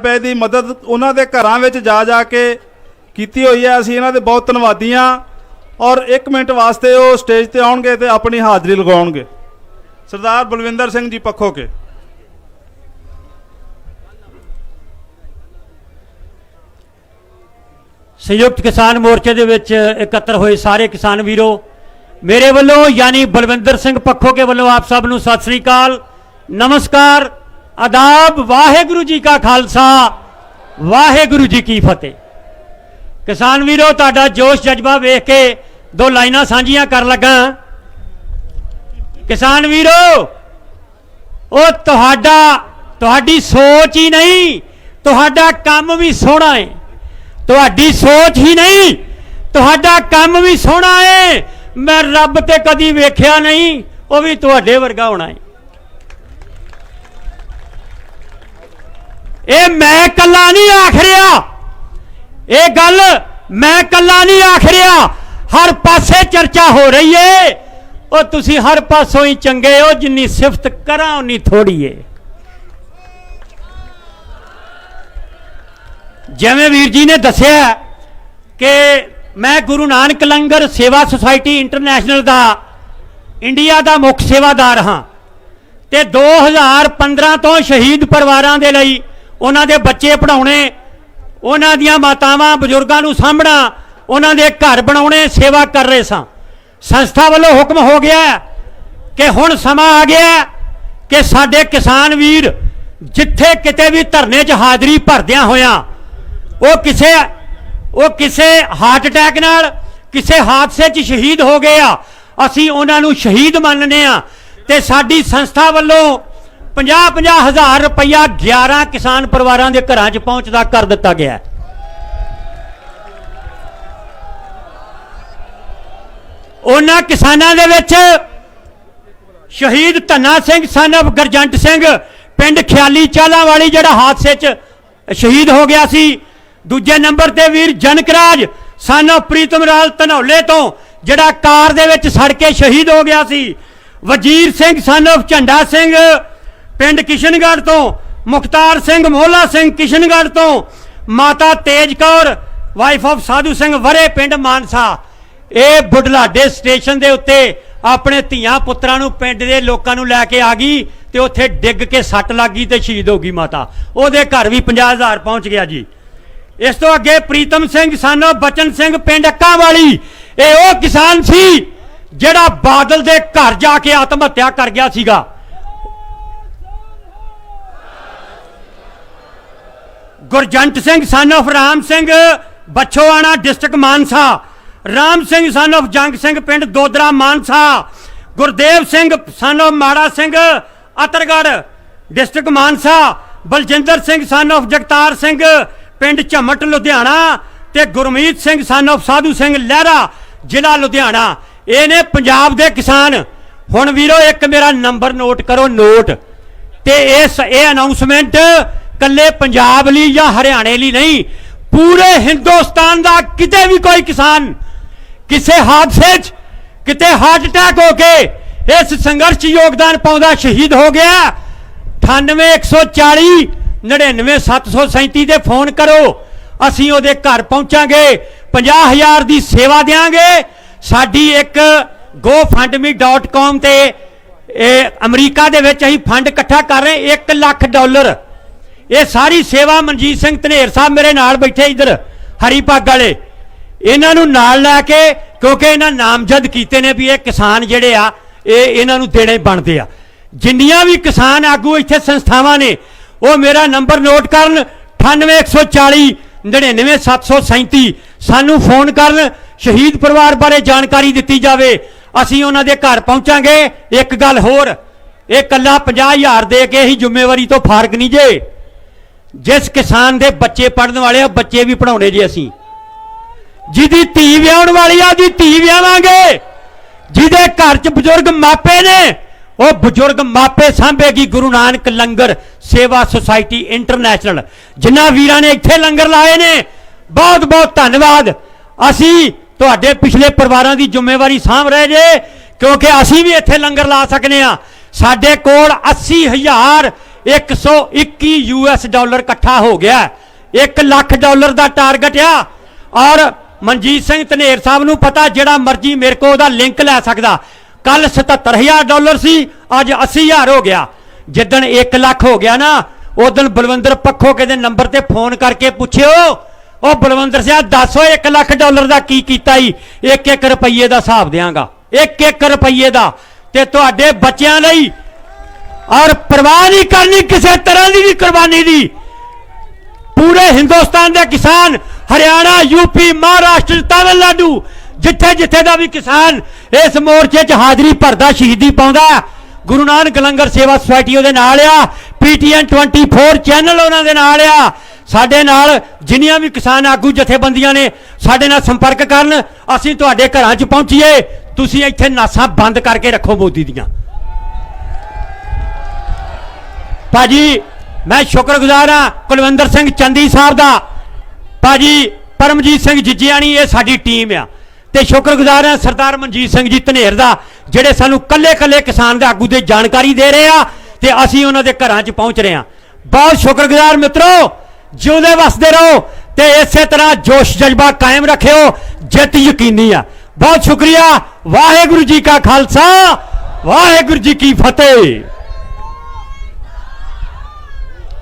ਰੁਪਏ ਦੀ ਮਦਦ ਉਹਨਾਂ ਦੇ ਘਰਾਂ ਵਿੱਚ ਜਾ ਜਾ ਕੇ ਕੀਤੀ ਹੋਈ ਹੈ। ਅਸੀਂ ਇਹਨਾਂ ਦੇ ਬਹੁਤ ਧੰਨਵਾਦੀ ਹਾਂ ਔਰ 1 ਮਿੰਟ ਵਾਸਤੇ ਉਹ ਸਟੇਜ ਤੇ ਆਉਣਗੇ ਤੇ ਆਪਣੀ ਹਾਜ਼ਰੀ ਲਗਾਉਣਗੇ। ਸਰਦਾਰ ਬਲਵਿੰਦਰ ਸਿੰਘ ਜੀ ਪੱਖੋ ਕੇ ਸੰਯੁਕਤ ਕਿਸਾਨ ਮੋਰਚੇ ਦੇ ਵਿੱਚ ਇਕੱਤਰ ਹੋਏ ਸਾਰੇ ਕਿਸਾਨ ਵੀਰੋ, ਮੇਰੇ ਵੱਲੋਂ ਯਾਨੀ ਬਲਵਿੰਦਰ ਸਿੰਘ ਪੱਖੋ ਕੇ ਵੱਲੋਂ ਆਪ ਸਭ ਨੂੰ ਸਤਿ ਸ੍ਰੀ ਅਕਾਲ। ਨਮਸਕਾਰ। ਆਦਾਬ ਵਾਹਿਗੁਰੂ ਜੀ ਕਾ ਖਾਲਸਾ, ਵਾਹਿਗੁਰੂ ਜੀ ਕੀ ਫਤਿਹ। ਕਿਸਾਨ ਵੀਰੋ, ਤੁਹਾਡਾ ਜੋਸ਼ ਜਜ਼ਬਾ ਵੇਖ ਕੇ ਦੋ ਲਾਈਨਾਂ ਸਾਂਝੀਆਂ ਕਰਨ ਲੱਗਾ ਕਿਸਾਨ ਵੀਰੋ, ਉਹ ਤੁਹਾਡਾ, ਤੁਹਾਡੀ ਸੋਚ ਹੀ ਨਹੀਂ, ਤੁਹਾਡਾ ਕੰਮ ਵੀ ਸੋਹਣਾ ਹੈ ਤੁਹਾਡੀ ਸੋਚ ਹੀ ਨਹੀਂ, ਤੁਹਾਡਾ ਕੰਮ ਵੀ ਸੋਹਣਾ ਏ। ਮੈਂ ਰੱਬ ਤੇ ਕਦੀ ਵੇਖਿਆ ਨਹੀਂ, ਉਹ ਵੀ ਤੁਹਾਡੇ ਵਰਗਾ ਹੋਣਾ ਏ। ਇਹ ਮੈਂ ਕੱਲਾ ਨਹੀਂ ਆਖ ਰਿਹਾ। ਇਹ ਗੱਲ ਮੈਂ ਕੱਲਾ ਨਹੀਂ ਆਖ ਰਿਹਾ। ਹਰ ਪਾਸੇ ਚਰਚਾ ਹੋ ਰਹੀ ਏ। ਉਹ ਤੁਸੀਂ ਹਰ ਪਾਸੋਂ ਹੀ ਚੰਗੇ ਹੋ, ਜਿੰਨੀ ਸਿਫਤ ਕਰਾਂ ਉਨੀ ਥੋੜੀ ਏ। ਜਿਵੇਂ ਵੀਰ ਜੀ ਨੇ ਦੱਸਿਆ ਕਿ ਮੈਂ ਗੁਰੂ ਨਾਨਕ ਲੰਗਰ ਸੇਵਾ ਸੁਸਾਇਟੀ ਇੰਟਰਨੈਸ਼ਨਲ ਦਾ, ਇੰਡੀਆ ਦਾ ਮੁੱਖ ਸੇਵਾਦਾਰ ਹਾਂ। ਤੇ 2015 ਤੋਂ ਸ਼ਹੀਦ ਪਰਿਵਾਰਾਂ ਦੇ ਲਈ ਉਹਨਾਂ ਦੇ ਬੱਚੇ ਪੜਾਉਣੇ ਉਹਨਾਂ ਦੀਆਂ ਮਾਤਾਵਾਂ ਬਜ਼ੁਰਗਾਂ ਨੂੰ ਸਾਂਭਣਾ, ਉਹਨਾਂ ਦੇ ਘਰ ਬਣਾਉਣੇ, ਸੇਵਾ ਕਰ ਰਹੇ ਸਾਂ। ਸੰਸਥਾ ਵੱਲੋਂ ਹੁਕਮ ਹੋ ਗਿਆ ਕਿ ਹੁਣ ਸਮਾਂ ਆ ਗਿਆ ਕਿ ਸਾਡੇ ਕਿਸਾਨ ਵੀਰ ਜਿੱਥੇ ਕਿਤੇ ਵੀ ਧਰਨੇ 'ਚ ਹਾਜ਼ਰੀ ਭਰਦਿਆਂ ਹੋਇਆਂ, ਉਹ ਕਿਸੇ ਉਹ ਕਿਸੇ ਹਾਰਟ ਅਟੈਕ ਨਾਲ ਕਿਸੇ ਹਾਦਸੇ 'ਚ ਸ਼ਹੀਦ ਹੋ ਗਏ ਆ, ਅਸੀਂ ਉਹਨਾਂ ਨੂੰ ਸ਼ਹੀਦ ਮੰਨਦੇ ਆ ਤੇ ਸਾਡੀ ਸੰਸਥਾ ਵੱਲੋਂ 50-50 ਹਜ਼ਾਰ ਰੁਪਇਆ 11 ਕਿਸਾਨ ਪਰਿਵਾਰਾਂ ਦੇ ਘਰਾਂ 'ਚ ਪਹੁੰਚਦਾ ਕਰ ਦਿੱਤਾ ਗਿਆ ਹੈ। ਉਹਨਾਂ ਕਿਸਾਨਾਂ ਦੇ ਵਿੱਚ ਸ਼ਹੀਦ ਧੰਨਾ ਸਿੰਘ ਸਨ of ਗਰਜੰਟ ਸਿੰਘ, ਪਿੰਡ ਖਿਆਲੀ ਚਾਲਾ ਵਾਲੀ ਜਿਹੜਾ ਹਾਦਸੇ 'ਚ ਸ਼ਹੀਦ ਹੋ ਗਿਆ ਸੀ। ਦੂਜੇ ਨੰਬਰ ਤੇ ਵੀਰ ਜਨਕਰਾਜ ਸਨ of ਪ੍ਰੀਤਮ ਰਾਲ ਧਨੌਲੇ ਤੋਂ ਜਿਹੜਾ ਕਾਰ ਦੇ ਵਿੱਚ ਸੜ ਕੇ ਸ਼ਹੀਦ ਹੋ ਗਿਆ ਸੀ। ਵਜੀਰ ਸਿੰਘ ਸਨ of ਝੰਡਾ ਸਿੰਘ ਪਿੰਡ ਕਿਸ਼ਨਗੜ੍ਹ ਤੋਂ ਮੁਖਤਾਰ ਸਿੰਘ, ਮੋਹਲਾ ਸਿੰਘ ਕਿਸ਼ਨਗੜ੍ਹ ਤੋਂ ਮਾਤਾ ਤੇਜ ਕੌਰ ਵਾਈਫ ਆਫ ਸਾਧੂ ਸਿੰਘ ਵਰੇ ਪਿੰਡ ਮਾਨਸਾ। ਇਹ ਬੁਢਲਾਡੇ ਸਟੇਸ਼ਨ ਦੇ ਉੱਤੇ ਆਪਣੇ ਧੀਆਂ ਪੁੱਤਰਾਂ ਨੂੰ ਪਿੰਡ ਦੇ ਲੋਕਾਂ ਨੂੰ ਲੈ ਕੇ ਆ ਗਈ ਤੇ ਉੱਥੇ ਡਿੱਗ ਕੇ ਸੱਟ ਲੱਗ ਗਈ ਤੇ ਸ਼ਹੀਦ ਹੋ ਗਈ ਮਾਤਾ। ਉਹਦੇ ਘਰ ਵੀ 50000 ਪਹੁੰਚ ਗਿਆ ਜੀ। ਇਸ ਤੋਂ ਅੱਗੇ ਪ੍ਰੀਤਮ ਸਿੰਘ, ਸਾਨੋ ਬਚਨ ਸਿੰਘ, ਪਿੰਡ ਅੱਕਾਂ ਵਾਲੀ ਇਹ ਉਹ ਕਿਸਾਨ ਸੀ ਜਿਹੜਾ ਬਾਦਲ ਦੇ ਘਰ ਜਾ ਕੇ ਆਤਮ ਹੱਤਿਆ ਕਰ ਗਿਆ ਸੀਗਾ। Gurjant Singh son of Ram Singh, Bachhoana district Mansa. Ram Singh son of Jang Singh ਪਿੰਡ ਦੋਦਰਾ Mansa. Gurdev Singh son of Mara Singh, Atargarh district Mansa. Baljinder Singh son of Jagtar Singh, ਪਿੰਡ ਝਮਟ, ਲੁਧਿਆਣਾ। ਤੇ ਗੁਰਮੀਤ ਸਿੰਘ ਸਨ of ਸਾਧੂ ਸਿੰਘ, ਲਹਿਰਾ, ਜ਼ਿਲ੍ਹਾ ਲੁਧਿਆਣਾ। ਇਹ ਨੇ ਪੰਜਾਬ ਦੇ ਕਿਸਾਨ। ਹੁਣ ਵੀਰੋ, ਇੱਕ ਮੇਰਾ ਨੰਬਰ ਨੋਟ ਕਰੋ ਨੋਟ ਤੇ ਇਸ, ਇਹ ਅਨਾਉਂਸਮੈਂਟ ਕੱਲੇ ਪੰਜਾਬ ਲਈ ਜਾਂ ਹਰਿਆਣੇ ਲਈ ਨਹੀਂ, ਪੂਰੇ ਹਿੰਦੁਸਤਾਨ ਦਾ ਕਿਤੇ ਵੀ ਕੋਈ ਕਿਸਾਨ ਕਿਸੇ ਹਾਦਸੇ 'ਚ ਕਿਤੇ ਹਾਰਟ ਅਟੈਕ ਹੋ ਕੇ ਇਸ ਸੰਘਰਸ਼ 'ਚ ਯੋਗਦਾਨ ਪਾਉਂਦਾ ਸ਼ਹੀਦ ਹੋ ਗਿਆ। 98140 99737 ਤੇ ਫੋਨ ਕਰੋ। ਅਸੀਂ ਉਹਦੇ ਘਰ ਪਹੁੰਚਾਂਗੇ 50000 ਦੀ ਸੇਵਾ ਦੇਾਂਗੇ ਸਾਡੀ ਇੱਕ gofundme.com ਤੇ, ਇਹ ਅਮਰੀਕਾ ਦੇ ਵਿੱਚ ਅਸੀਂ ਫੰਡ ਇਕੱਠਾ ਕਰ ਰਹੇ 1 ਲੱਖ ਡਾਲਰ। ਇਹ ਸਾਰੀ ਸੇਵਾ ਮਨਜੀਤ ਸਿੰਘ ਧਨੇਰ ਸਾਹਿਬ ਮੇਰੇ ਨਾਲ ਬੈਠੇ ਇੱਧਰ, ਹਰੀ ਪੱਗ ਵਾਲੇ। ਇਹਨਾਂ ਨੂੰ ਨਾਲ ਲੈ ਕੇ, ਕਿਉਂਕਿ ਇਹਨਾਂ ਨਾਮਜ਼ਦ ਕੀਤੇ ਨੇ ਵੀ ਇਹ ਕਿਸਾਨ ਜਿਹੜੇ ਆ, ਇਹ ਇਹਨਾਂ ਨੂੰ ਦੇਣੇ ਬਣਦੇ ਆ। ਜਿੰਨੀਆਂ ਵੀ ਕਿਸਾਨ ਆਗੂ ਇੱਥੇ ਸੰਸਥਾਵਾਂ ਨੇ, ਉਹ ਮੇਰਾ ਨੰਬਰ ਨੋਟ ਕਰਨ 98140 99737 ਸਾਨੂੰ ਫੋਨ ਕਰਨ, ਸ਼ਹੀਦ ਪਰਿਵਾਰ ਬਾਰੇ ਜਾਣਕਾਰੀ ਦਿੱਤੀ ਜਾਵੇ। ਅਸੀਂ ਉਹਨਾਂ ਦੇ ਘਰ ਪਹੁੰਚਾਂਗੇ। ਇੱਕ ਗੱਲ ਹੋਰ, ਇਹ ਕੱਲਾ 50000 ਦੇ ਕੇ ਹੀ ਜ਼ਿੰਮੇਵਾਰੀ ਤੋਂ ਫਾਰਗ ਨਹੀਂ ਜੇ। ਜਿਸ ਕਿਸਾਨ ਦੇ ਬੱਚੇ ਪੜਨ ਵਾਲੇ ਆ, ਬੱਚੇ ਵੀ ਪੜਾਉਣੇ ਜੀ ਅਸੀਂ। ਜਿਹਦੀ ਧੀ ਵਿਆਹਣ ਵਾਲੀ ਆ, ਉਹਦੀ ਧੀ ਵਿਆਵਾਂਗੇ ਜਿਹਦੇ ਘਰ 'ਚ ਬਜ਼ੁਰਗ ਮਾਪੇ ਨੇ, ਉਹ ਬਜ਼ੁਰਗ ਮਾਪੇ ਸਾਂਭੇਗੀ ਗੁਰੂ ਨਾਨਕ ਲੰਗਰ ਸੇਵਾ ਸੁਸਾਇਟੀ ਇੰਟਰਨੈਸ਼ਨਲ, ਜਿਨ੍ਹਾਂ ਵੀਰਾਂ ਨੇ ਇੱਥੇ ਲੰਗਰ ਲਾਏ ਨੇ। ਬਹੁਤ ਬਹੁਤ ਧੰਨਵਾਦ। ਅਸੀਂ ਤੁਹਾਡੇ ਪਿਛਲੇ ਪਰਿਵਾਰਾਂ ਦੀ ਜ਼ਿੰਮੇਵਾਰੀ ਸਾਂਭ ਰਹੇ ਜੇ, ਕਿਉਂਕਿ ਅਸੀਂ ਵੀ ਇੱਥੇ ਲੰਗਰ ਲਾ ਸਕਨੇ ਆ। ਸਾਡੇ ਕੋਲ 80000 121 ਯੂਐਸ ਡਾਲਰ ਇਕੱਠਾ ਹੋ ਗਿਆ। 1 ਲੱਖ ਡਾਲਰ ਦਾ ਟਾਰਗੇਟ ਆ। ਔਰ ਮਨਜੀਤ ਸਿੰਘ ਧਨੇਰ ਸਾਹਿਬ ਨੂੰ ਪਤਾ, ਜਿਹੜਾ ਮਰਜ਼ੀ ਮੇਰੇ ਕੋ ਉਹਦਾ ਲਿੰਕ ਲੈ ਸਕਦਾ। ਕੱਲ 77000 ਡਾਲਰ ਸੀ, ਅੱਜ 80000 ਹੋ ਗਿਆ। ਜਿੱਦਣ 1 ਲੱਖ ਹੋ ਗਿਆ ਨਾ, ਉਦੋਂ ਬਲਵਿੰਦਰ ਪੱਖੋ ਕਿਤੇ ਨੰਬਰ ਤੇ ਫੋਨ ਕਰਕੇ ਪੁੱਛਿਓ, ਉਹ ਬਲਵਿੰਦਰ ਸਿੰਘ ਦੱਸੋ 1 ਲੱਖ ਡਾਲਰ ਦਾ ਕੀ ਕੀਤਾ ਈ? 1-1 ਰੁਪਏ ਦਾ ਹਿਸਾਬ ਦਿਆਂਗਾ। 1-1 ਰੁਪਏ ਦਾ। ਤੇ ਤੁਹਾਡੇ ਬੱਚਿਆਂ ਲਈ ਔਰ ਪਰਵਾਹ ਨਹੀਂ ਕਰਨੀ ਕਿਸੇ ਤਰ੍ਹਾਂ ਦੀ ਵੀ ਕੁਰਬਾਨੀ ਦੀ। ਪੂਰੇ ਹਿੰਦੁਸਤਾਨ ਦੇ ਕਿਸਾਨ ਹਰਿਆਣਾ ਯੂਪੀ ਮਹਾਰਾਸ਼ਟਰ, ਤਾਮਿਲਨਾਡੂ, ਜਿੱਥੇ ਜਿੱਥੇ ਦਾ ਵੀ ਕਿਸਾਨ ਇਸ ਮੋਰਚੇ 'ਚ ਹਾਜ਼ਰੀ ਭਰਦਾ, ਸ਼ਹੀਦੀ ਪਾਉਂਦਾ ਗੁਰੂ ਨਾਨਕ ਲੰਗਰ ਸੇਵਾ ਸੁਸਾਇਟੀ ਉਹਦੇ ਨਾਲ ਆ। ਪੀਟੀਐਨ 24 ਚੈਨਲ ਉਹਨਾਂ ਦੇ ਨਾਲ ਆ। ਸਾਡੇ ਨਾਲ ਜਿੰਨੀਆਂ ਵੀ ਕਿਸਾਨ ਆਗੂ ਜਥੇਬੰਦੀਆਂ ਨੇ, ਸਾਡੇ ਨਾਲ ਸੰਪਰਕ ਕਰਨ। ਅਸੀਂ ਤੁਹਾਡੇ ਘਰਾਂ 'ਚ ਪਹੁੰਚੀਏ। ਤੁਸੀਂ ਇੱਥੇ ਨਾਸਾਂ ਬੰਦ ਕਰਕੇ ਰੱਖੋ ਮੋਦੀ ਦੀਆਂ। ਭਾਜੀ, ਮੈਂ ਸ਼ੁਕਰਗੁਜ਼ਾਰ ਹਾਂ ਕੁਲਵਿੰਦਰ ਸਿੰਘ ਚੰਦੀ ਸਾਹਿਬ ਦਾ। ਭਾਜੀ, ਪਰਮਜੀਤ ਸਿੰਘ ਜਿੱਜਿਆਣੀ, ਇਹ ਸਾਡੀ ਟੀਮ ਆ। ਤੇ ਸ਼ੁਕਰਗੁਜ਼ਾਰ ਹਾਂ ਸਰਦਾਰ ਮਨਜੀਤ ਸਿੰਘ ਜੀ ਧਨੇਰ ਦਾ, ਜਿਹੜੇ ਸਾਨੂੰ ਕੱਲੇ ਕੱਲੇ ਕਿਸਾਨ ਦੇ ਆਗੂ ਦੇ ਜਾਣਕਾਰੀ ਦੇ ਰਹੇ ਆ ਤੇ ਅਸੀਂ ਉਹਨਾਂ ਦੇ ਘਰਾਂ 'ਚ ਪਹੁੰਚ ਰਹੇ ਆ। ਬਹੁਤ ਸ਼ੁਕਰਗੁਜ਼ਾਰ ਮਿੱਤਰੋ, ਜਿਉਂਦੇ ਵਸਦੇ ਰਹੋ ਤੇ ਇਸੇ ਤਰ੍ਹਾਂ ਜੋਸ਼ ਜਜ਼ਬਾ ਕਾਇਮ ਰੱਖਿਓ, ਜਿੱਤ ਯਕੀਨੀ ਆ। ਬਹੁਤ ਸ਼ੁਕਰੀਆ, ਵਾਹਿਗੁਰੂ ਜੀ ਕਾ ਖਾਲਸਾ, ਵਾਹਿਗੁਰੂ ਜੀ ਕੀ ਫਤਿਹ।